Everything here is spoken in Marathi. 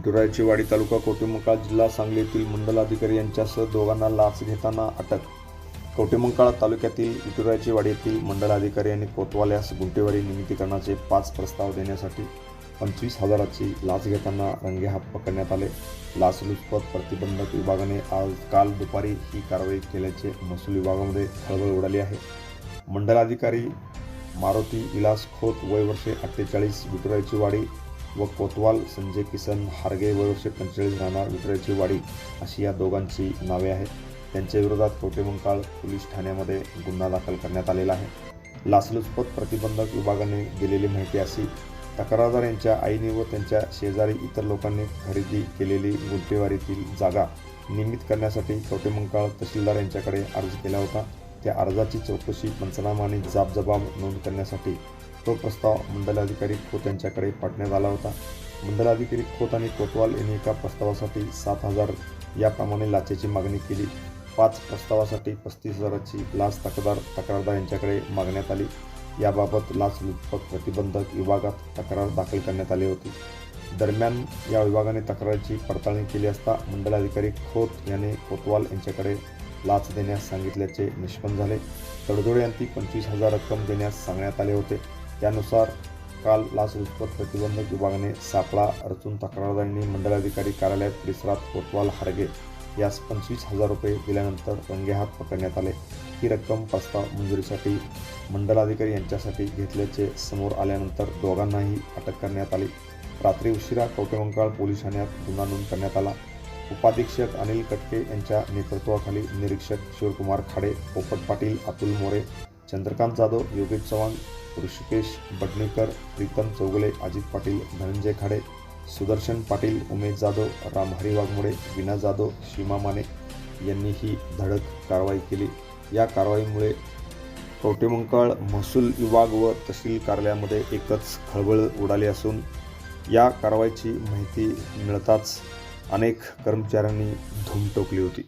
विठुरायाची वाडी तालुका कवटेमंकाळ जिल्हा सांगली येथील मंडलाधिकारी यांच्यासह दोघांना लाच घेताना अटक. कवटेमंकाळ तालुक्यातील विठुरायचीवाडी येथील मंडलाधिकारी यांनी कोतवाल यास गुंटेवारी निमित्तीकरणाचे पाच प्रस्ताव देण्यासाठी पंचवीस हजाराची लाच घेताना रंगेहात पकडण्यात आले. लाचलुचपत प्रतिबंधक विभागाने आज काल दुपारी ही कारवाई केल्याचे महसूल विभागामध्ये खळबळ उडाली आहे. मंडलाधिकारी मारुती विलास खोत वय वर्षे अठ्ठेचाळीस विठुरायाची वाडी व कोतवाल संजय किसन हारगे वय वर्षे पंचेचाळीस राहणार विठुरायाची वाडी अशी या दोघांची नावे आहेत. त्यांच्या विरोधात कवटेमंकाळ पोलीस ठाण्यामध्ये गुन्हा दाखल करण्यात आलेला आहे. लाचलुचपत प्रतिबंधक विभागाने दिलेली माहिती अशी तक्रारदार यांच्या आईने व त्यांच्या शेजारी इतर लोकांनी खरेदी केलेली गुंटेवारीतील जागा नियमित करण्यासाठी कवटेमंकाळ तहसीलदार यांच्याकडे अर्ज केला होता. त्या अर्जाची चौकशी पंचनामा आणि जाबजबाब नोंद करण्यासाठी तो प्रस्ताव मंडलाधिकारी खोत यांच्याकडे पाठवण्यात आला होता. मंडलाधिकारी खोत आणि कोतवाल यांनी एका प्रस्तावासाठी सात हजार याप्रमाणे लाचेची मागणी केली. पाच प्रस्तावासाठी पस्तीस हजाराची लाच तक्रार तक्रारदार यांच्याकडे मागण्यात आली. याबाबत लाचलुचपत प्रतिबंधक विभागात तक्रार दाखल करण्यात आली होती. दरम्यान या विभागाने तक्रारीची पडताळणी केली असता मंडलाधिकारी खोत याने कोतवाल यांच्याकडे लाच देण्यास सांगितल्याचे निष्पन्न झाले. तडजोड यांनी पंचवीस हजार रक्कम देण्यास सांगण्यात आले होते. त्यानुसार काल लाचलुचपत प्रतिबंधक विभागाने सापळा रचून तक्रारदारांनी मंडलाधिकारी कार्यालयात परिसरात कोतवाल हाडगे यास पंचवीस हजार रुपये दिल्यानंतर रंगेहात पकडण्यात आले. ही रक्कम प्रस्ताव मंजुरीसाठी मंडलाधिकारी यांच्यासाठी घेतल्याचे समोर आल्यानंतर दोघांनाही अटक करण्यात आली. रात्री उशिरा कवटेमंकाळ पोलीस ठाण्यात गुन्हा नोंद करण्यात आला. उपाधीक्षक अनिल कटके यांच्या नेतृत्वाखाली निरीक्षक शिवकुमार खाडे पोपट पाटील अतुल मोरे चंद्रकांत जाधव योगेश चव्हाण ऋषिकेश बडणेकर प्रीतम चौगले अजित पाटील धनंजय खाडे सुदर्शन पाटील उमेश जाधव रामहरी वाघमोडे विना जाधव सीमा माने यांनी ही धडक कारवाई केली. या कारवाईमुळे कवटेमंकाळ महसूल विभाग व तहसील कार्यालयामध्ये एकच खळबळ उडाली असून या कारवाईची माहिती मिळताच अनेक कर्मचाऱ्यांनी धूम टोकली होती.